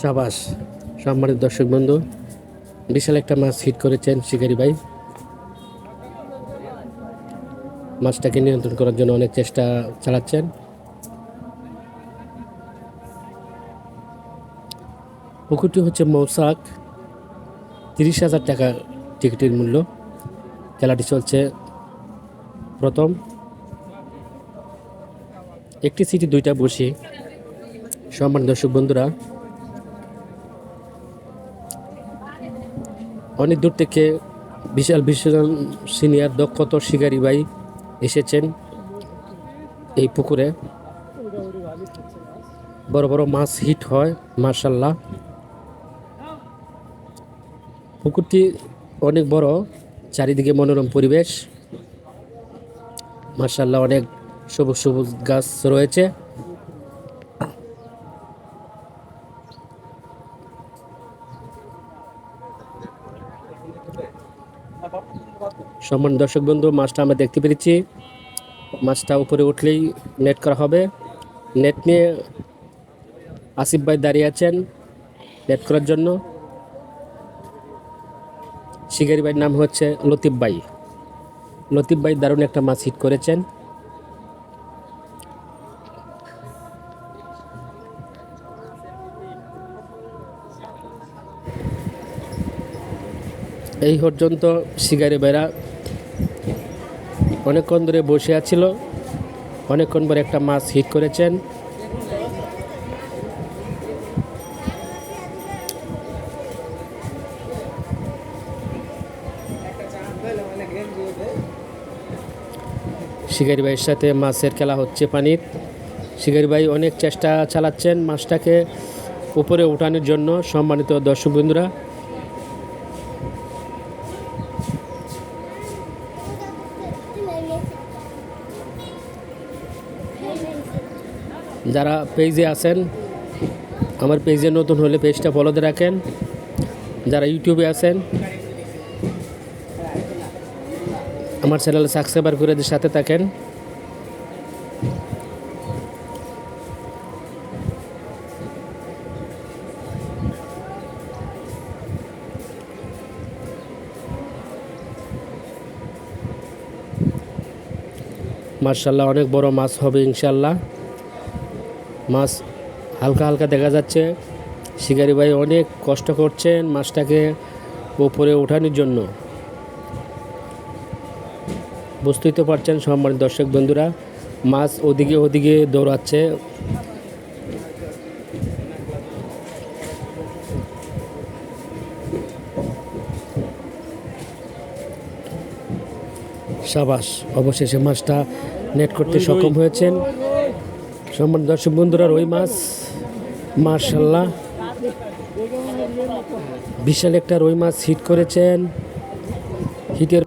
সাবাস, সম্মানিত দর্শক বন্ধু, বিশাল একটা মাছ হিট করেছেন শিকারি ভাই। মাছটাকে নিয়ন্ত্রণ করার জন্য অনেক চেষ্টা চালাচ্ছেন। পুকুরটি হচ্ছে মৌসাক, তিরিশ হাজার টাকা টিকিটের মূল্য। খেলাটি চলছে প্রথম। একটি সিটি, দুইটা বসি। সম্মান দর্শক বন্ধুরা অনেক দূর থেকে বিশাল বিশাল সিনিয়র দক্ষত শিকারী ভাই এসেছেন এই পুকুরে। বড় বড় মাছ হিট হয় মার্শাল্লাহ পুকুরটি অনেক বড়, চারিদিকে মনোরম পরিবেশ। মার্শাল্লাহ অনেক সবুজ সবুজ গাছ রয়েছে। সম্মান দর্শক বন্ধু, মাছটা আমরা দেখতে পেরেছি। মাছটা উপরে উঠলেই নেট করা হবে। নেট নিয়ে আসিফ ভাই দাঁড়িয়ে আছেন নেট করার জন্য। শিকারি ভাইয়ের নাম হচ্ছে লতিফ ভাই। লতিফ ভাই দারুণ একটা মাছ হিট করেছেন। এই পর্যন্ত শিকারি ভাইরা অনেকক্ষণ ধরে বসে আছিল। অনেকক্ষণ পরে একটা মাছ হিট করেছেন। শিকারি ভাইয়ের সাথে মাছের খেলা হচ্ছে পানির। শিকারি ভাই অনেক চেষ্টা চালাচ্ছেন মাছটাকে উপরে উঠানোর জন্য। সম্মানিত দর্শক বন্ধুরা যারা পেজে আছেন, আমার পেজে নতুন হলে পেজটা ফলোতে রাখেন। যারা ইউটিউবে আছেন, আমার চ্যানেলে সাবস্ক্রাইবার করে দিয়ে সাথে থাকেন। মার্শাল্লাহ, অনেক বড় মাছ হবে ইনশাল্লাহ। মাছ হালকা হালকা দেখা যাচ্ছে। শিকারি ভাই অনেক কষ্ট করছেন মাছটাকে উপরে ওঠানোর জন্য। বুঝতেই তো পারছেন সম্মানিত দর্শক বন্ধুরা মাছ ওদিকে ওদিকে দৌড়াচ্ছে। সাবাস অবশেষে মাছটা নেট করতে সক্ষম হয়েছেন। সম্মান দর্শক বন্ধুরা রই মাছ মার্শাল্লাহ বিশাল একটা রই মাছ হিট করেছেন। হিটের